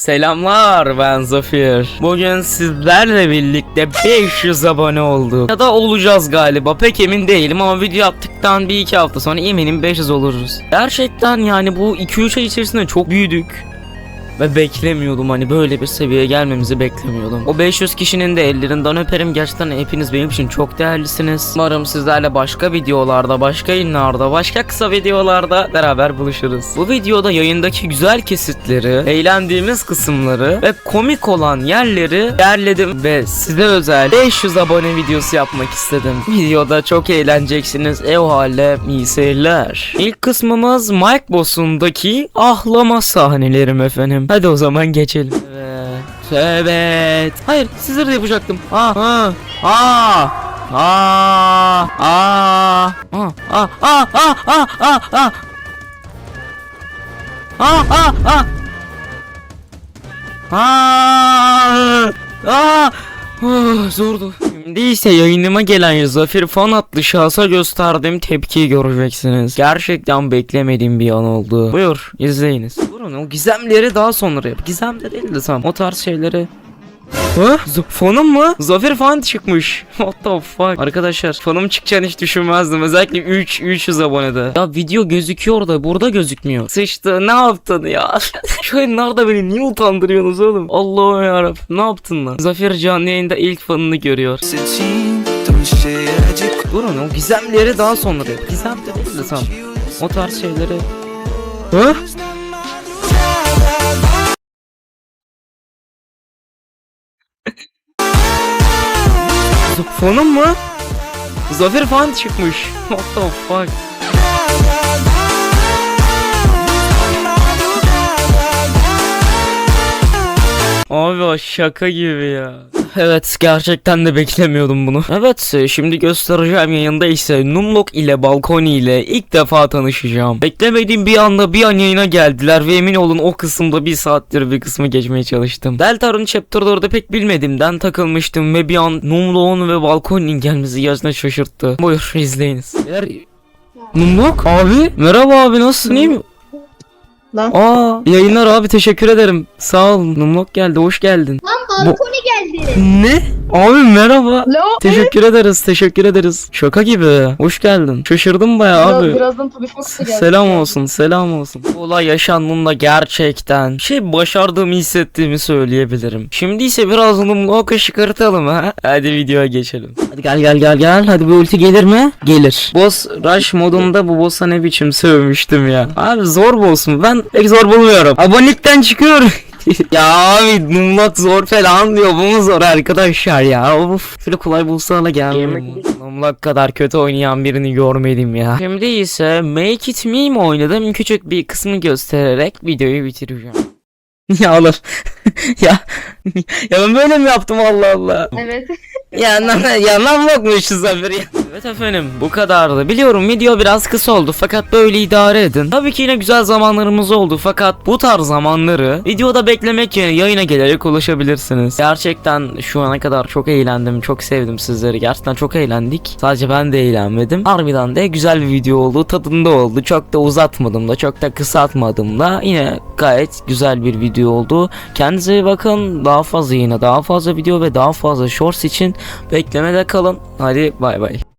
Selamlar ben Zafir. Bugün sizlerle birlikte 500 abone olduk. Ya da olacağız galiba pek emin değilim ama video yaptıktan bir iki hafta sonra eminim 500 oluruz. Gerçekten yani bu 2-3 ay içerisinde çok büyüdük. Ve beklemiyordum hani böyle bir seviyeye gelmemizi beklemiyordum. O 500 kişinin de ellerinden öperim. Gerçekten hepiniz benim için çok değerlisiniz. Umarım sizlerle başka videolarda, başka yayınlarda, başka kısa videolarda beraber buluşuruz. Bu videoda yayındaki güzel kesitleri, eğlendiğimiz kısımları ve komik olan yerleri derledim ve size özel 500 abone videosu yapmak istedim. Videoda çok eğleneceksiniz. E o halde iyi seyirler. İlk kısmımız Mike Boss'undaki ahlama sahnelerim efendim. Hadi o zaman geçelim. Evet. Evet. Hayır de yapacaktım. Aa. Aa. Aa. Aa. Aa. Aa. Aa. Aa. Aa. Aa. Aa. Aa. Aa. Aa. Aa. Aa. Oh, zordu. Şimdi yayınıma gelen Zafer Fan adlı şahsa gösterdiğim tepkiyi göreceksiniz. Gerçekten beklemediğim bir an oldu. Buyur izleyiniz. Durun o gizemleri daha sonra yap. Gizem de değil de tam o tarz şeyleri. Ha? Z- Fonum mu? Zafer fan çıkmış. What the fuck? Arkadaşlar fonum çıkacağını hiç düşünmezdim. Özellikle 3 300 abonede. Ya video gözüküyor da burada gözükmüyor. Sıçtı ne yaptın ya? Şu yayınlarda beni niye utandırıyorsunuz oğlum? Allah'ım yarabbim ne yaptın lan? Zafer canlı yayında ilk fanını görüyor. Durun o gizemleri daha sonra yap. Gizem de değil de tam. O tarz şeyleri. Ha? Fonum mu? Zafer fan çıkmış. What the fuck? Abi o şaka gibi ya. Evet gerçekten de beklemiyordum bunu. Evet e, şimdi göstereceğim yayında ise Numlock ile Balkoni ile ilk defa tanışacağım. Beklemediğim bir anda bir an yayına geldiler ve emin olun o kısımda bir saattir bir kısmı geçmeye çalıştım. Deltar'ın Chapter 4'ü pek bilmediğimden takılmıştım ve bir an Numlock'un ve Balkoni'nin gelmesi gerçekten şaşırttı. Buyur izleyiniz. Eğer... Numlock abi merhaba abi nasılsın iyi mi? Lan. Aa yayınlar abi teşekkür ederim. Sağ ol. Numlock geldi hoş geldin. Balkoni geldi. Ne? Abi merhaba. Lo. Teşekkür ederiz, teşekkür ederiz. Şaka gibi. Hoş geldin. Şaşırdım baya Biraz, abi. birazdan tanışmak S-. Selam olsun, selam olsun. Bu olay yaşandığında gerçekten şey başardığımı hissettiğimi söyleyebilirim. Şimdi ise biraz Numlock'u çıkartalım ha. Hadi videoya geçelim. Hadi gel gel gel gel. Hadi bu ulti gelir mi? Gelir. Boss Rush modunda bu boss'a ne biçim sövmüştüm ya. Abi zor boss mu? Ben pek zor bulmuyorum. Abonelikten çıkıyorum. ya abi Numlock zor falan diyor. Bu mu zor arkadaşlar ya? Of. Şöyle kolay bulsana gelmiyor mu? Numlock kadar kötü oynayan birini görmedim ya. Şimdi ise Make It Me mi oynadım? Küçük bir kısmı göstererek videoyu bitireceğim. ya oğlum. ya ya ben böyle mi yaptım Allah Allah. Evet. Ya na ya namlokmuşuz Zafer ya. Evet efendim bu kadardı. Biliyorum video biraz kısa oldu fakat böyle idare edin. Tabii ki yine güzel zamanlarımız oldu fakat bu tarz zamanları videoda beklemek yerine yayına gelerek ulaşabilirsiniz. Gerçekten şu ana kadar çok eğlendim, çok sevdim sizleri. Gerçekten çok eğlendik. Sadece ben de eğlenmedim. Harbiden de güzel bir video oldu, tadında oldu. Çok da uzatmadım da, çok da kısaltmadım da. Yine gayet güzel bir video oldu. Kendinize iyi bakın. Daha fazla yine daha fazla video ve daha fazla shorts için beklemede kalın. Hadi bay bay.